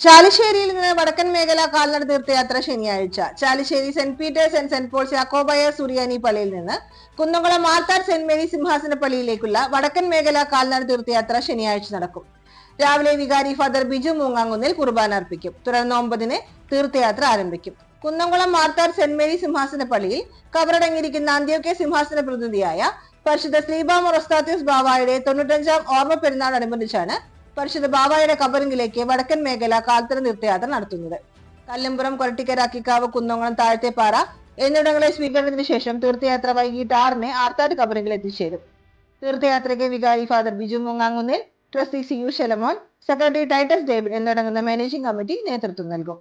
ചാലിശ്ശേരിയിൽ നിന്ന് വടക്കൻ മേഖല കാൽനട തീർത്ഥയാത്ര ശനിയാഴ്ച. Chalissery saint Peter's and saint Paul's Yakobaya സുറിയാനി പള്ളിയിൽ നിന്ന് കുന്നംകുളം മാർത്താർ സെന്റ് മേരി സിംഹാസന പള്ളിയിലേക്കുള്ള വടക്കൻ മേഖല കാൽനട തീർത്ഥയാത്ര ശനിയാഴ്ച നടക്കും. രാവിലെ വികാരി ഫാദർ ബിജു മൂങ്ങാങ്കുന്നിൽ കുർബാന അർപ്പിക്കും. തുടർന്ന് ഒമ്പതിന് തീർത്ഥയാത്ര ആരംഭിക്കും. കുന്നംകുളം മാർത്താർ സെന്റ് മേരി സിംഹാസന പള്ളിയിൽ കബറടങ്ങിയിരിക്കുന്ന അന്ത്യോക്യ സിംഹാസന പ്രതിനിധിയായ പരിശുദ്ധ ശ്രീബാമൊറസ്താത്യൂസ് ബാവായുടെ തൊണ്ണൂറ്റഞ്ചാം ഓർമ്മ പെരുന്നാളോടനുബന്ധിച്ചാണ് പരിശുദ്ധ ബാബായുടെ കബറിംഗിലേക്ക് വടക്കൻ മേഖല കാൽത്തര തീർത്ഥയാത്ര നടത്തുന്നത്. കല്ലുംപുറം കൊരട്ടിക്കര അക്കിക്കാവ് കുന്നംകുളം താഴത്തെപ്പാറ എന്നിവിടങ്ങളെ സ്വീകരണത്തിന് ശേഷം തീർത്ഥയാത്ര വൈകിട്ട് ആറിന് ആർത്താട് കബറിംഗിൽ എത്തിച്ചേരും. തീർത്ഥയാത്രയ്ക്ക് വികാരി father Biju Mungankunnil trustee C U Shalamon secretary Titus David എന്നിടങ്ങുന്ന managing committee നേതൃത്വം നൽകും.